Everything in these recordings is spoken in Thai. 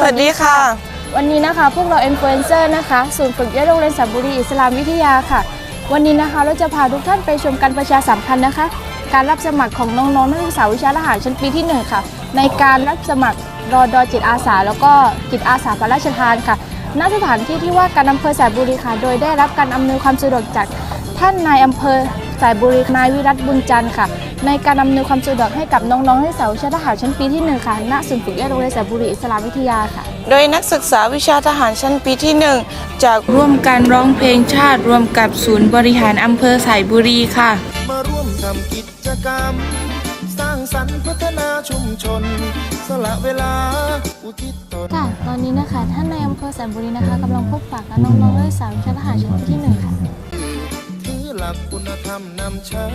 สวัสดีค่ะ วันนี้นะคะพวกเราอินฟลูเอนเซอร์นะคะศูนย์ฝึกเยอะโรงเรียนสับุรีอิสลามวิทยาค่ะ วันนี้นะคะเราจะพาทุกท่านไปชมการประชาสัมพันธ์นะคะ การรับสมัครของน้องๆนักศึกษาวิชาทหารชั้นปีที่หนึ่งค่ะ ในการรับสมัครรอดอจิตอาสา แล้วก็จิตอาสาพระราชทานค่ะณสถานที่ที่ว่าการอำเภอสายบุรีค่ะ โดยได้รับการอำนวยความสะดวกจากท่านนายอำเภอสายบุรีนายวิรัตบุญจันทร์ค่ะ ในการอำนวยความสะดวกให้กับน้องๆนักศึกษาวิชาทหารชั้นปีที่หนึ่งค่ะณศูนย์ฝึกเยอะโรงเรียนสายบุรีอิสลามวิทยาค่ะ โดยนักศึกษาวิชาทหารชั้นปีที่ 1 จากร่วมกันร้องเพลงชาติรวมกับศูนย์บริหารอำเภอสายบุรีค่ะ มาร่วมทำกิจกรรม สร้างสรรค์พัฒนาชุมชน สละเวลาอุทิศตนค่ะ ตอนนี้นะคะท่านในายอำเภอแสนบุรีนะคะกำลังพบปะกับน้องๆนักศึกษาวิชาทหารชั้นปีที่หนึ่งค่ะถือ หลักคุณธรรมนำใช้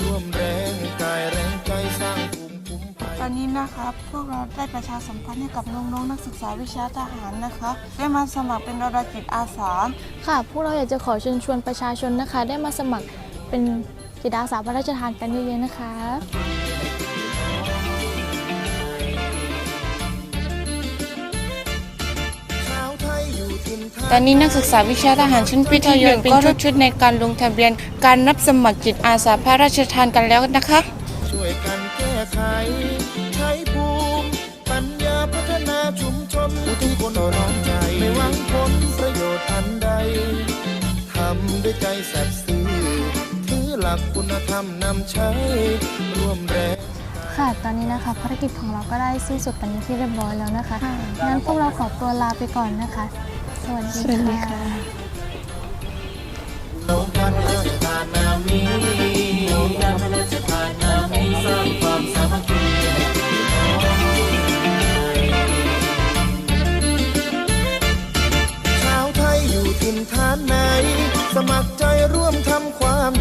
ร่วมแรงกายแรงใจสร้างภูมิคุ้มภัยตอนนี้นะครับพวกเราได้ประชาสัมพันธ์ให้กับน้องๆนักศึกษาวิชาทหารนะคะ ได้มาสมัครเป็นรดจิตอาสา ค่ะ พวกเราอยากจะขอเชิญชวนประชาชนนะคะ ได้มาสมัครเป็นจิตอาสาพระราชทานกันเยอะๆนะคะ ตอนนี้นักศึกษาวิชาทหารชั้นปีที่หนึ่งก็ทุกชุดในการลงทะเบียน การรับสมัครจิตอาสาพระราชทานกันแล้วนะคะ ช่วยกันแก้ไขใช้ภูมิปัญญาพัฒนาชุมชนอุทิศคนต่อน้องใจ ไม่หวังผลประโยชน์อันใดทำด้วยใจแสัตย์ซื่อถือหลักคุณธรรมนำใช้ร่วมแรงค่ะ ตอนนี้นะคะภารกิจของเราก็ได้สิ้นสุดกันที่เรียบร้อยแล้วนะคะ งั้นพวกเราขอตัวลาไปก่อนนะคะ สวัสดีค่ะโรงการพระราชทานนามีโรงการพระราชทานนามีสร้างความสามัคคีชาวไทยอยู่ถิ่นฐานไหน สมัครใจร่วมทำความ